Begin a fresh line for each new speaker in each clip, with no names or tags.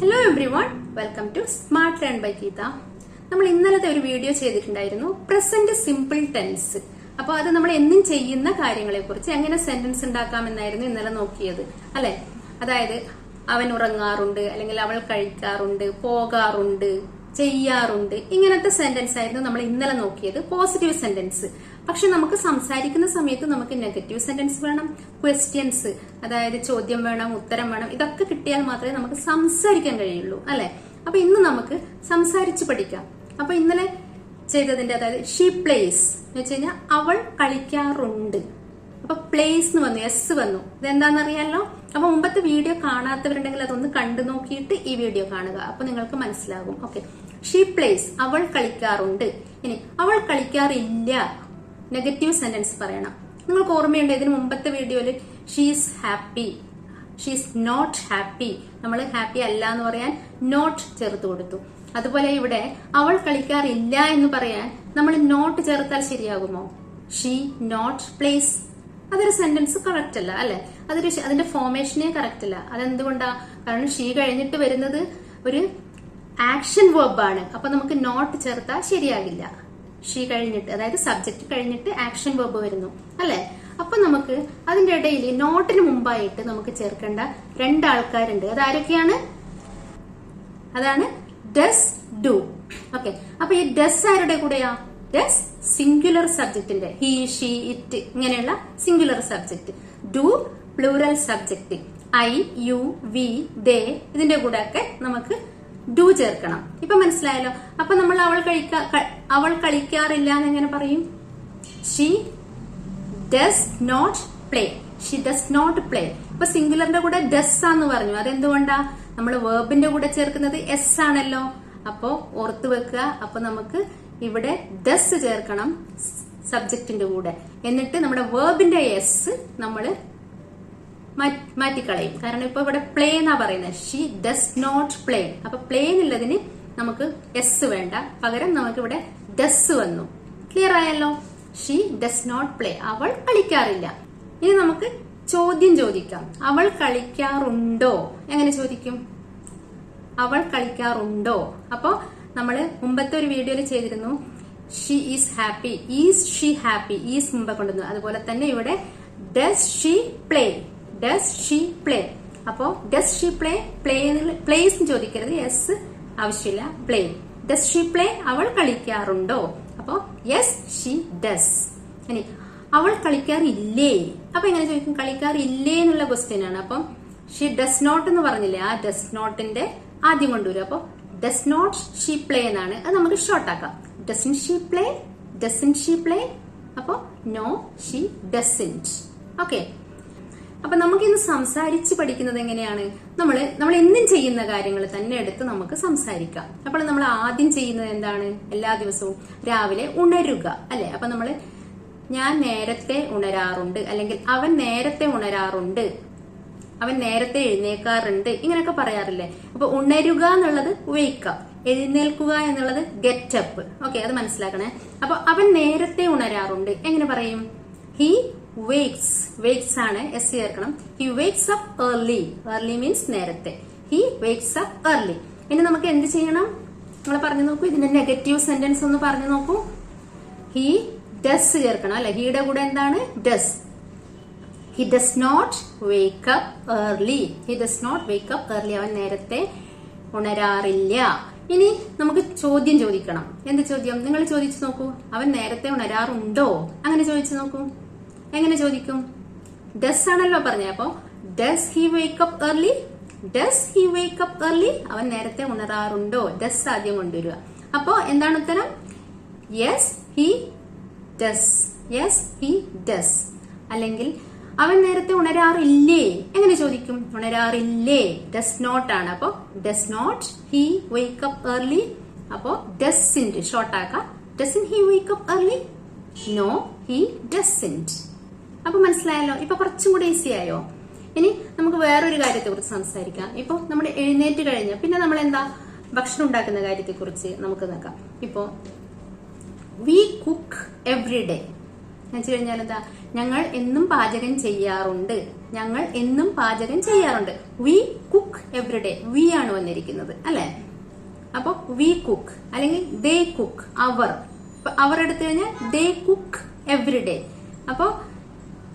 Hello everyone welcome to smart learn by Geetha നമ്മൾ ഇന്നലത്തെ ഒരു വീഡിയോ ചെയ്തിട്ടുണ്ടായിരുന്നു പ്രസന്റ് സിമ്പിൾ ടെൻസ് അപ്പോൾ അത് നമ്മൾ എന്നും ചെയ്യുന്ന കാര്യങ്ങളെ കുറിച്ച് എങ്ങനെ സെന്റൻസ് ഉണ്ടാക്കാം എന്നായിരുന്നു ഇന്നലെ നോക്കിയത് അല്ലെ? അതായത് അവൻ ഉറങ്ങാറുണ്ട് അല്ലെങ്കിൽ അവൾ കഴിക്കാറുണ്ട് പോകാറുണ്ട് ചെയ്യാറുണ്ട് ഇങ്ങനത്തെ സെന്റൻസ് ആയിരുന്നു നമ്മൾ ഇന്നലെ നോക്കിയത് പോസിറ്റീവ് സെന്റൻസ് പക്ഷെ നമുക്ക് സംസാരിക്കുന്ന സമയത്ത് നമുക്ക് നെഗറ്റീവ് സെന്റൻസ് വേണം ക്വസ്റ്റ്യൻസ് അതായത് ചോദ്യം വേണം ഉത്തരം വേണം ഇതൊക്കെ കിട്ടിയാൽ മാത്രമേ നമുക്ക് സംസാരിക്കാൻ കഴിയുള്ളൂ അല്ലെ? അപ്പൊ ഇന്ന് നമുക്ക് സംസാരിച്ച് പഠിക്കാം. അപ്പൊ ഇന്നലെ ചെയ്തതിന്റെ അതായത് ഷീ പ്ലേസ് എന്ന് വെച്ച് കഴിഞ്ഞാൽ അവൾ കളിക്കാറുണ്ട്. അപ്പൊ പ്ലേസ് എന്ന് വന്നു എസ് വന്നു. ഇതെന്താണെന്നറിയാലോ? അപ്പൊ മുമ്പത്തെ വീഡിയോ കാണാത്തവരുണ്ടെങ്കിൽ അതൊന്ന് കണ്ടു നോക്കിയിട്ട് ഈ വീഡിയോ കാണുക. അപ്പൊ നിങ്ങൾക്ക് മനസ്സിലാകും. ഓക്കെ ഷീ പ്ലേസ് അവൾ കളിക്കാറുണ്ട്. ഇനി അവൾ കളിക്കാറില്ല. നെഗറ്റീവ് സെന്റൻസ് പറയണം. നിങ്ങൾക്ക് ഓർമ്മയുണ്ട്? ഇതിന് മുമ്പത്തെ വീഡിയോയിൽ she's happy she's not happy നമ്മൾ ഹാപ്പി അല്ല എന്ന് പറയാൻ നോട്ട് ചേർത്ത് കൊടുത്തു. അതുപോലെ ഇവിടെ അവൾ കളിക്കാറില്ല എന്ന് പറയാൻ നമ്മൾ നോട്ട് ചേർത്താൽ ശരിയാകുമോ? ഷീ നോട്ട് പ്ലേസ് അതൊരു സെന്റൻസ് കറക്റ്റ് അല്ല അല്ലെ? അതൊരു അതിന്റെ ഫോമേഷനെ കറക്റ്റ് അല്ല. അതെന്തുകൊണ്ടാ? കാരണം ഷീ കഴിഞ്ഞിട്ട് വരുന്നത് ഒരു ആക്ഷൻ വേർബാണ് അപ്പൊ നമുക്ക് നോട്ട് ചേർത്താൽ ശരിയാകില്ല. ഷീ കഴിഞ്ഞിട്ട് അതായത് സബ്ജക്ട് കഴിഞ്ഞിട്ട് ആക്ഷൻ വെബ് വരുന്നു അല്ലെ? അപ്പൊ നമുക്ക് അതിന്റെ ഇടയിൽ നോട്ടിന് മുമ്പായിട്ട് നമുക്ക് ചേർക്കേണ്ട രണ്ടാൾക്കാരുണ്ട്. അതാരൊക്കെയാണ്? അതാണ് ഡസ് ഡു ഓക്കെ അപ്പൊ ഈ ഡസ് ആരുടെ കൂടെയാ? ഡസ് സിംഗുലർ സബ്ജക്റ്റിന്റെ ഹി ഷീ ഇറ്റ് ഇങ്ങനെയുള്ള singular subject do plural subject I you we they ഇതിന്റെ കൂടെ ഒക്കെ നമുക്ക് ഡു ചേർക്കണം. ഇപ്പൊ മനസ്സിലായല്ലോ? അപ്പൊ നമ്മൾ അവൾ കഴിക്കാ അവൾ കളിക്കാറില്ല എന്ന് എങ്ങനെ പറയും? She does not play she does not play ഇപ്പൊ സിംഗുലറിന്റെ കൂടെ ഡസ് ആന്ന് പറഞ്ഞു. അതെന്തുകൊണ്ടാ? നമ്മൾ വേർബിന്റെ കൂടെ ചേർക്കുന്നത് എസ് ആണല്ലോ. അപ്പോ ഓർത്ത് വെക്കുക. അപ്പൊ നമുക്ക് ഇവിടെ ഡസ് ചേർക്കണം സബ്ജക്റ്റിന്റെ കൂടെ. എന്നിട്ട് നമ്മുടെ വേർബിന്റെ എസ് നമ്മൾ മാറ്റി- മാറ്റിക്കളയും. കാരണം ഇപ്പൊ ഇവിടെ പ്ലേ എന്നാ പറയുന്നത്. ഷീ ഡസ് നോട്ട് പ്ലേ അപ്പൊ പ്ലേ എന്നുള്ളതിന് നമുക്ക് എസ് വേണ്ട. പകരം നമുക്ക് ഇവിടെ ഡസ് വന്നു. ക്ലിയർ ആയല്ലോ? ഷീ ഡസ് നോട്ട് പ്ലേ അവൾ കളിക്കാറില്ല. ഇനി നമുക്ക് ചോദ്യം ചോദിക്കാം. അവൾ കളിക്കാറുണ്ടോ? എങ്ങനെ ചോദിക്കും? അവൾ കളിക്കാറുണ്ടോ? അപ്പോ നമ്മൾ മുമ്പത്തെ ഒരു വീഡിയോയിൽ ചെയ്തിരുന്നു. She is happy is she happy is മുമ്പ് കൊണ്ടുവന്നു അതുപോലെ തന്നെ ഇവിടെ does she play does she play അപ്പോ does she play play plays ചോദിക്കരുത്. എസ് ആവശ്യമില്ല. പ്ലേ ഡസ് ഷീ പ്ലേ അവൾ കളിക്കാറുണ്ടോ? അപ്പൊ യെസ് ഷീ ഡസ് ഇനി അവൾ കളിക്കാറില്ലേ? അപ്പൊ എങ്ങനെ ചോദിക്കും? കളിക്കാറില്ലേ എന്നുള്ള ക്വസ്റ്റ്യൻ ആണ്. അപ്പം ഷീ ഡസ് നോട്ട് എന്ന് പറഞ്ഞില്ലേ? ആ ഡസ് നോട്ടിന്റെ ആദ്യം കൊണ്ടുവരും അപ്പൊ ഡസ് നോട്ട് ഷീ പ്ലേ എന്നാണ്. അത് നമുക്ക് ഷോർട്ട് ആക്കാം. Doesn't she play doesn't she play അപ്പൊ നോ ഷീ ഡസന്റ് ഓക്കെ അപ്പൊ നമുക്ക് ഇന്ന് സംസാരിച്ച് പഠിക്കുന്നത് എങ്ങനെയാണ്? നമ്മൾ നമ്മൾ എന്നും ചെയ്യുന്ന കാര്യങ്ങൾ തന്നെ എടുത്ത് നമുക്ക് സംസാരിക്കാം. അപ്പോൾ നമ്മൾ ആദ്യം ചെയ്യുന്നത് എന്താണ്? എല്ലാ ദിവസവും രാവിലെ ഉണരുക അല്ലെ? അപ്പൊ നമ്മൾ ഞാൻ നേരത്തെ ഉണരാറുണ്ട് അല്ലെങ്കിൽ അവൻ നേരത്തെ ഉണരാറുണ്ട് അവൻ നേരത്തെ എഴുന്നേക്കാറുണ്ട് ഇങ്ങനെയൊക്കെ പറയാറില്ലേ? അപ്പൊ ഉണരുക എന്നുള്ളത് വേക്കപ്പ് എഴുന്നേൽക്കുക എന്നുള്ളത് ഗെറ്റപ്പ് ഓക്കെ അത് മനസ്സിലാക്കണേ. അപ്പൊ അവൻ നേരത്തെ ഉണരാറുണ്ട്. എങ്ങനെ പറയും? ഹി വേക്സ് വേക്സ് ആണ് എസ് ചേർക്കണം. He wakes up early early means നേരത്തെ. ഹി വേക്സ് അപ്പ് ഏർലി ഇനി നമുക്ക് എന്ത് ചെയ്യണം? നമ്മൾ പറഞ്ഞു നോക്കൂ ഇതിന്റെ നെഗറ്റീവ് സെന്റൻസ് ഒന്ന് പറഞ്ഞു നോക്കൂ. ഹി ഡസ് ചേർക്കണം. അല്ലെ? ഹിയുടെ കൂടെ എന്താണ്? Does he does not wake up early he does not wake up early അവൻ നേരത്തെ ഉണരാറില്ല. ഇനി നമുക്ക് ചോദ്യം ചോദിക്കണം. എന്ത് ചോദ്യം? നിങ്ങൾ ചോദിച്ചു നോക്കൂ. അവൻ നേരത്തെ ഉണരാറുണ്ടോ? അങ്ങനെ ചോദിച്ചു നോക്കൂ. എങ്ങനെ ചോദിക്കും? ഡസ് ആണല്ലോ പറഞ്ഞത് does he wake up early does he wake up early അവൻ നേരത്തെ ഉണരാറുണ്ടോ? ഡസ് ആദ്യം കൊണ്ടുവരിക. അപ്പോ എന്താണ് ഉത്തരം? Yes he does yes he does അല്ലെങ്കിൽ അവൻ നേരത്തെ ഉണരാറില്ലേ? എങ്ങനെ ചോദിക്കും? ഉണരാറില്ലേ? ഡസ് നോട്ട് ആണ്. അപ്പോ does not he wake up early അപ്പോ ഡസിന്റ് ഷോർട്ട് ആക്കാം. Doesn't he wake up early no he doesn't അപ്പൊ മനസ്സിലായല്ലോ? ഇപ്പൊ കുറച്ചും കൂടെ ഈസി ആയോ? ഇനി നമുക്ക് വേറൊരു കാര്യത്തെ കുറിച്ച് സംസാരിക്കാം. ഇപ്പൊ നമ്മൾ എഴുന്നേറ്റ് കഴിഞ്ഞ പിന്നെ നമ്മൾ എന്താ ഭക്ഷണം ഉണ്ടാക്കുന്ന കാര്യത്തെ കുറിച്ച് നമുക്ക് നോക്കാം. ഇപ്പോ വി കുക്ക് എവ്രി ഡേ എന്ന് കഴിഞ്ഞാൽ എന്താ? ഞങ്ങൾ എന്നും പാചകം ചെയ്യാറുണ്ട്. ഞങ്ങൾ എന്നും പാചകം ചെയ്യാറുണ്ട്. We cook every everyday we ആണ് വന്നിരിക്കുന്നത് അല്ലെ? അപ്പൊ വി കുക്ക് അല്ലെങ്കിൽ ദേ കുക്ക് അവർ അവർ എടുത്തു കഴിഞ്ഞാൽ ദേ കുക്ക് എവ്രി എവറിഡേ അപ്പോ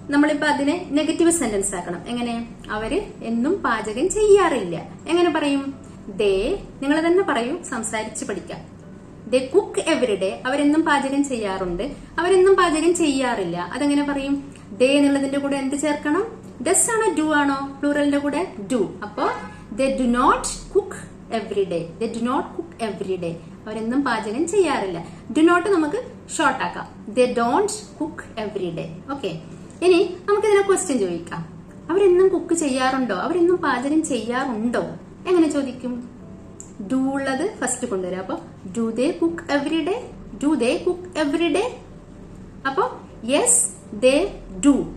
നമ്മളിപ്പോ അതിനെ നെഗറ്റീവ് സെന്റൻസ് ആക്കണം. എങ്ങനെ? അവർ എന്നും പാചകം ചെയ്യാറില്ല. എങ്ങനെ പറയും? ദേ നിങ്ങൾ തന്നെ പറയൂ സംസാരിച്ച് പഠിക്കാം. ദേ കുക്ക് എവറിഡേ അവരെന്നും പാചകം ചെയ്യാറുണ്ട്. അവരെന്നും പാചകം ചെയ്യാറില്ല. അതെങ്ങനെ പറയും? ദേ എന്നുള്ളതിന്റെ കൂടെ എന്ത് ചേർക്കണം? ഡസ് ആണോ ഡു ആണോ? പ്ലൂറലിന്റെ കൂടെ ഡു അപ്പോ they do not cook everyday they do not cook everyday അവരെന്നും പാചകം ചെയ്യാറില്ല. ഡു നോട്ട് നമുക്ക് ഷോർട്ട് ആക്കാം. They don't cook everyday okay ഇനി നമുക്കിതിനെ ക്വസ്റ്റ്യൻ ചോദിക്കാം. അവരെന്നും കുക്ക് ചെയ്യാറുണ്ടോ? അവരെന്നും പാചകം ചെയ്യാറുണ്ടോ? എങ്ങനെ ചോദിക്കും? ഡു ഉള്ളത് ഫസ്റ്റ് കൊണ്ടുവരാം. അപ്പൊ do they cook every day do they cook every day അപ്പൊ യെസ് ദേ ഡു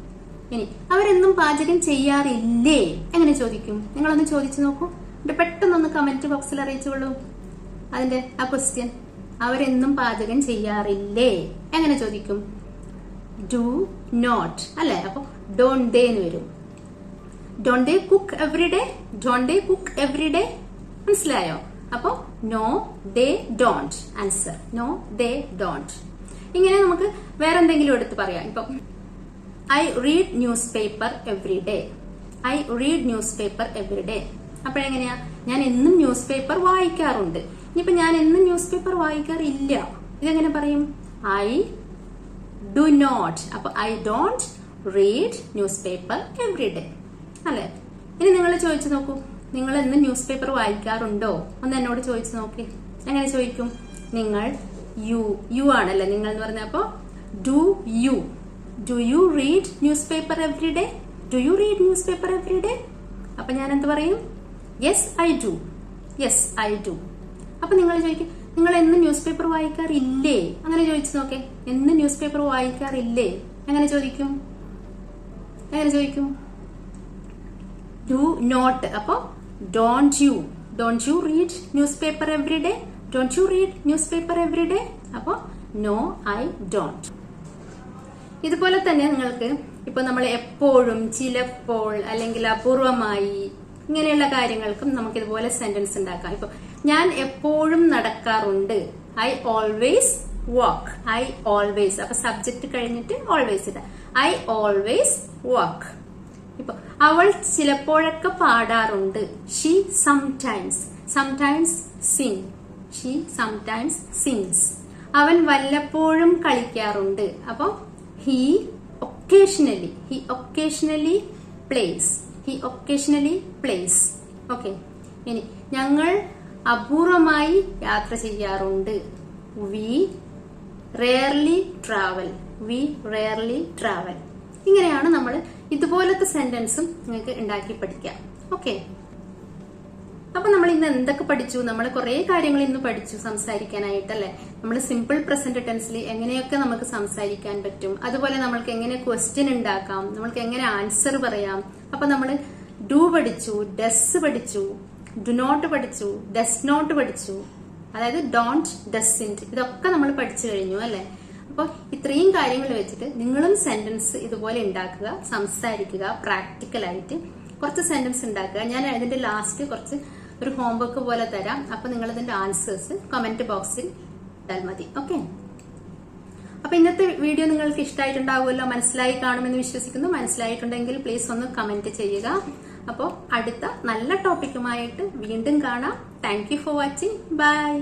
ഇനി അവരെന്നും പാചകം ചെയ്യാറില്ലേ? എങ്ങനെ ചോദിക്കും? നിങ്ങളൊന്ന് ചോദിച്ചു നോക്കൂ. എന്നിട്ട് പെട്ടെന്നൊന്ന് കമന്റ് ബോക്സിൽ അറിയിച്ചുകൊള്ളൂ. അതിന്റെ ആ ക്വസ്റ്റ്യൻ അവരെന്നും പാചകം ചെയ്യാറില്ലേ? എങ്ങനെ ചോദിക്കും? ഡു നോട്ട് അല്ലെ? അപ്പൊ ഡോൺ ഡേ എന്ന് വരും. Don't they cook every day don't they cook every day മനസ്സിലായോ? അപ്പൊ no they don't answer no they don't ഇങ്ങനെ നമുക്ക് വേറെ എന്തെങ്കിലും എടുത്ത് പറയാം. ഇപ്പൊ I read newspaper every day I read newspaper every day അപ്പോഴെങ്ങനെയാ? ഞാൻ എന്നും ന്യൂസ് പേപ്പർ വായിക്കാറുണ്ട്. ഇനിയിപ്പോ ഞാൻ എന്നും ന്യൂസ് പേപ്പർ വായിക്കാറില്ല. ഇതെങ്ങനെ പറയും? ഐ ഡു നോട്ട് അപ്പൊ I don't read newspaper every day അല്ലെ? ഇനി നിങ്ങൾ ചോദിച്ചു നോക്കൂ. നിങ്ങൾ ഇന്ന് ന്യൂസ് പേപ്പർ വായിക്കാറുണ്ടോ? ഒന്ന് എന്നോട് ചോദിച്ചു നോക്കി. എങ്ങനെ ചോദിക്കും? നിങ്ങൾ യു യു ആണല്ലേ നിങ്ങൾ എന്ന് പറഞ്ഞപ്പോ do you do you read newspaper every day do you read newspaper every day അപ്പൊ ഞാൻ എന്ത് പറയും? Yes I do yes I do അപ്പൊ നിങ്ങൾ ചോദിക്കും നിങ്ങൾ എന്ന് ന്യൂസ് പേപ്പർ വായിക്കാറില്ലേ? അങ്ങനെ ചോദിച്ചു നോക്കേ. എന്ന് ന്യൂസ് പേപ്പർ വായിക്കാറില്ലേ? എങ്ങനെ ചോദിക്കും? എങ്ങനെ ചോദിക്കും? ഡു നോട്ട് അപ്പോ don't you don't you read newspaper every day don't you read newspaper every day അപ്പോ നോ ഐ ഡോണ്ട് ഇതുപോലെ തന്നെ നിങ്ങൾക്ക് ഇപ്പൊ നമ്മൾ എപ്പോഴും ചിലപ്പോൾ അല്ലെങ്കിൽ അപൂർവമായി ഇങ്ങനെയുള്ള കാര്യങ്ങൾക്കും നമുക്ക് ഇതുപോലെ സെന്റൻസ് ഉണ്ടാക്കാം. ഇപ്പൊ ഞാൻ എപ്പോഴും നടക്കാറുണ്ട്. I always walk I always അപ്പൊ സബ്ജക്ട് കഴിഞ്ഞിട്ട് ഓൾവേസ് ഇടാം. ഐ ഓൾവേസ് വാക്ക് ഇപ്പൊ അവൾ ചിലപ്പോഴൊക്കെ പാടാറുണ്ട്. She sometimes sometimes sing she sometimes sings അവൻ വല്ലപ്പോഴും കളിക്കാറുണ്ട്. അപ്പൊ he occasionally he occasionally plays he occasionally plays okay ഇനി ഞങ്ങൾ അപൂർവമായി യാത്ര ചെയ്യാറുണ്ട്. We rarely travel we rarely travel ഇങ്ങനെയാണ് നമ്മൾ ഇതുപോലത്തെ സെന്റൻസും നിങ്ങൾക്ക് ഉണ്ടാക്കി പഠിക്കാം ഓക്കെ അപ്പൊ നമ്മൾ ഇന്ന് എന്തൊക്കെ പഠിച്ചു? നമ്മൾ കുറെ കാര്യങ്ങൾ ഇന്ന് പഠിച്ചു സംസാരിക്കാനായിട്ട് സംസാരിക്കാനായിട്ടല്ലേ? നമ്മൾ സിമ്പിൾ പ്രസന്റ് ടെൻസിൽ എങ്ങനെയൊക്കെ നമുക്ക് സംസാരിക്കാൻ പറ്റും? അതുപോലെ നമ്മൾക്ക് എങ്ങനെ ക്വസ്റ്റ്യൻ ഉണ്ടാക്കാം? നമ്മൾക്ക് എങ്ങനെ ആൻസർ പറയാം? അപ്പൊ നമ്മൾ ഡു പഠിച്ചു ഡസ് പഠിച്ചു ഡു നോട്ട് പഠിച്ചു ഡസ് നോട്ട് പഠിച്ചു. അതായത് ഡോണ്ട് ഡസിന്റ് ഇതൊക്കെ നമ്മൾ പഠിച്ചു കഴിഞ്ഞു അല്ലെ? അപ്പൊ ഇത്രയും കാര്യങ്ങൾ വെച്ചിട്ട് നിങ്ങളും സെന്റൻസ് ഇതുപോലെ ഉണ്ടാക്കുക സംസാരിക്കുക പ്രാക്ടിക്കലായിട്ട് കുറച്ച് സെന്റൻസ് ഉണ്ടാക്കുക. ഞാൻ അതിന്റെ ലാസ്റ്റ് കുറച്ച് ഒരു ഹോംവർക്ക് പോലെ തരാം. അപ്പൊ നിങ്ങൾ ഇതിന്റെ ആൻസേഴ്സ് കമന്റ് ബോക്സിൽ ഇട്ടാൽ മതി. ഓക്കെ അപ്പൊ ഇന്നത്തെ വീഡിയോ നിങ്ങൾക്ക് ഇഷ്ടമായിട്ടുണ്ടാവുമല്ലോ? മനസ്സിലായി കാണുമെന്ന് വിശ്വസിക്കുന്നു. മനസ്സിലായിട്ടുണ്ടെങ്കിൽ പ്ലീസ് ഒന്ന് കമന്റ് ചെയ്യുക. അപ്പോൾ അടുത്ത നല്ല ടോപ്പിക്കുമായിട്ട് വീണ്ടും കാണാം. Thank for watching bye